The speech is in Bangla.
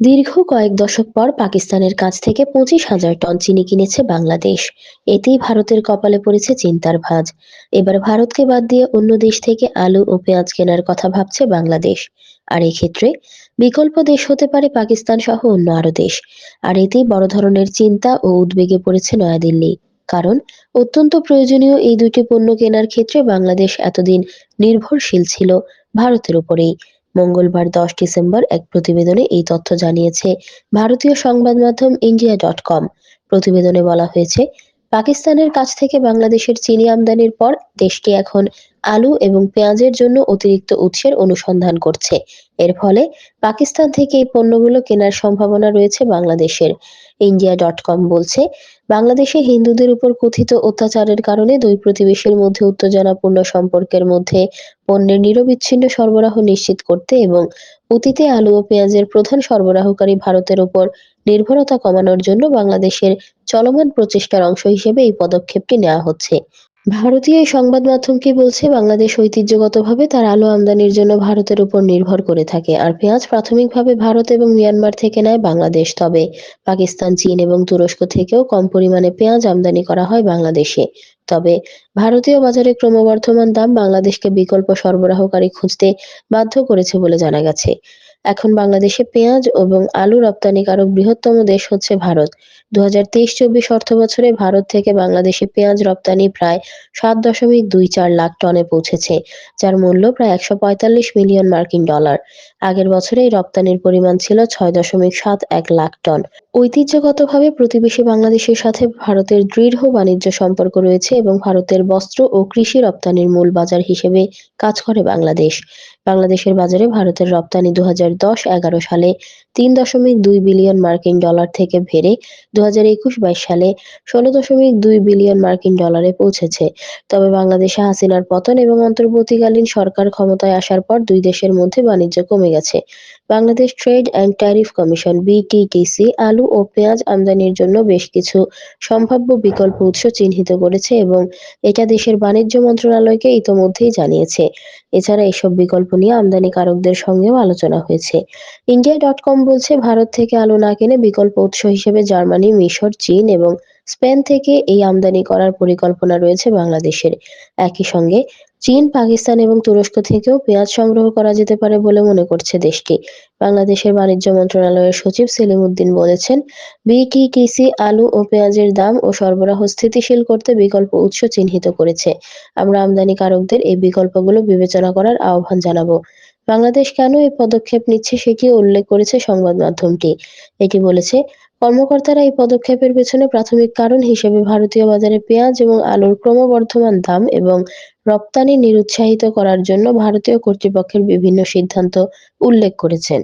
দীর্ঘ কয়েক দশক পর পাকিস্তানের কাছ থেকে পঁচিশ হাজার টন চিনি কিনেছে বাংলাদেশ। এতেই ভারতের কপালে পড়েছে চিন্তার ভাঁজ। এবার ভারতকে বাদ দিয়ে অন্য দেশ থেকে আলু ও পেঁয়াজ কেনার কথা ভাবছে বাংলাদেশ। আর এক্ষেত্রে বিকল্প দেশ হতে পারে পাকিস্তান সহ অন্য আরও দেশ। আর এতেই বড় ধরনের চিন্তা ও উদ্বেগে পড়েছে নয়াদিল্লি। কারণ অত্যন্ত প্রয়োজনীয় এই দুটি পণ্য কেনার ক্ষেত্রে বাংলাদেশ এতদিন নির্ভরশীল ছিল ভারতের উপরেই। মঙ্গলবার দশ ডিসেম্বর এক প্রতিবেদনে এই তথ্য জানিয়েছে ভারতীয় সংবাদ মাধ্যম ইন্ডিয়া ডট কম। প্রতিবেদনে বলা হয়েছে, পাকিস্তানের কাছ থেকে বাংলাদেশের চিনি আমদানির পর দেশটি এখন আলু এবং পেঁয়াজের জন্য অতিরিক্ত উৎসের অনুসন্ধান করছে। এর ফলে পাকিস্তান থেকে এই পণ্যগুলো কেনার সম্ভাবনা রয়েছে বাংলাদেশের। ইন্ডিয়া ডট কম বলছে, বাংলাদেশে হিন্দুদের উপর কথিত অত্যাচারের কারণে দুই প্রতিবেশীর মধ্যে উত্তেজনাপূর্ণ সম্পর্কের মধ্যে পণ্যের নিরবিচ্ছিন্ন সরবরাহ নিশ্চিত করতে এবং অতীতে আলু ও পেঁয়াজের প্রধান সরবরাহকারী ভারতের উপর নির্ভরতা কমানোর জন্য বাংলাদেশের চলমান প্রচেষ্টার অংশ হিসেবে এই পদক্ষেপটি নেওয়া হচ্ছে। ভারতীয় সংবাদ মাধ্যম কি বলছে? বাংলাদেশ ঐতিহ্যগতভাবে তার আলু আমদানির জন্য ভারতের উপর নির্ভর করে থাকে। আর পেঁয়াজ প্রাথমিকভাবে ভারত এবং মিয়ানমার থেকে নেয় বাংলাদেশ। তবে পাকিস্তান, চীন এবং তুরস্ক থেকেও কম পরিমাণে পেঁয়াজ আমদানি করা হয় বাংলাদেশে। তবে ভারতীয় বাজারে ক্রমবর্ধমান দাম বাংলাদেশকে বিকল্প সরবরাহকারী খুঁজতে বাধ্য করেছে বলে জানা গেছে। এখন বাংলাদেশে পেঁয়াজ এবং আলু রপ্তানিকারক বৃহত্তম দেশ হচ্ছে ভারত। দু হাজার তেইশ চব্বিশ অর্থবছরে ভারত থেকে বাংলাদেশে পেঁয়াজ রপ্তানি প্রায় সাত দশমিক দুই চার লাখ টনে পৌঁছেছে, যার মূল্য প্রায় একশো পঁয়তাল্লিশ মিলিয়ন মার্কিন ডলার। আগের বছরে এই রপ্তানির পরিমাণ ছিল ছয় দশমিক সাত এক লাখ টন। ঐতিহ্যগতভাবে প্রতিবেশী বাংলাদেশের সাথে ভারতের দৃঢ় বাণিজ্য সম্পর্ক রয়েছে এবং ভারতের বস্ত্র ও কৃষি রপ্তানির মূল বাজার হিসেবে কাজ করে বাংলাদেশ। বাংলাদেশের বাজারে ভারতের রপ্তানি দু হাজার দশ এগারো সালে তিন দশমিক দুই বিলিয়ন মার্কিন ডলার থেকে বেড়ে দু হাজার একুশ বাইশ সালে ষোলো দশমিক দুই বিলিয়ন মার্কিন ডলারে পৌঁছেছে। তবে বাংলাদেশে হাসিনার পতন এবং অন্তর্বর্তীকালীন সরকার ক্ষমতায় আসার পর দুই দেশের মধ্যে বাণিজ্য কমে গেছে। Bangladesh trade and tariff commission, BTTC, আলু ও পেঁয়াজ আমদানির জন্য বেশ কিছু সম্ভাব্য বিকল্প উৎস চিহ্নিত করেছে এবং এটা দেশের বাণিজ্য মন্ত্রণালয়কে ইতোমধ্যেই জানিয়েছে। এছাড়া এসব বিকল্প নিয়ে আমদানিকারকদের সঙ্গেও আলোচনা হয়েছে। ইন্ডিয়া ডট কম বলছে, ভারত থেকে আলু না কিনে বিকল্প উৎস হিসেবে জার্মানি, মিশর, চীন এবং স্পেন থেকে এই আমদানি করার পরিকল্পনা রয়েছে বাংলাদেশের। একই সঙ্গে চীন, পাকিস্তান এবং তুরস্ক থেকেও পেঁয়াজ সংগ্রহ করা যেতে পারে বলে মনে করছে দেশটি। বাংলাদেশের বাণিজ্য মন্ত্রণালয়ের সচিব সেলিম উদ্দিন বলেছেন বিটিটিসি আলু ও পেঁয়াজের দাম ও সরবরাহ স্থিতিশীল করতে বিকল্প উৎস চিহ্নিত করেছে। আমরা আমদানিকারকদের এই বিকল্পগুলো বিবেচনা করার আহ্বান জানাব। বাংলাদেশ কেন এই পদক্ষেপ নিচ্ছে সেটিও উল্লেখ করেছে সংবাদ মাধ্যমটি? এটি বলেছে কর্মকর্তারা এই পদক্ষেপের পেছনে প্রাথমিক কারণ হিসেবে ভারতীয় বাজারে পেঁয়াজ এবং আলুর ক্রমবর্ধমান দাম এবং রপ্তানি নিরুৎসাহিত করার জন্য ভারতীয় কর্তৃপক্ষের বিভিন্ন সিদ্ধান্ত উল্লেখ করেছেন।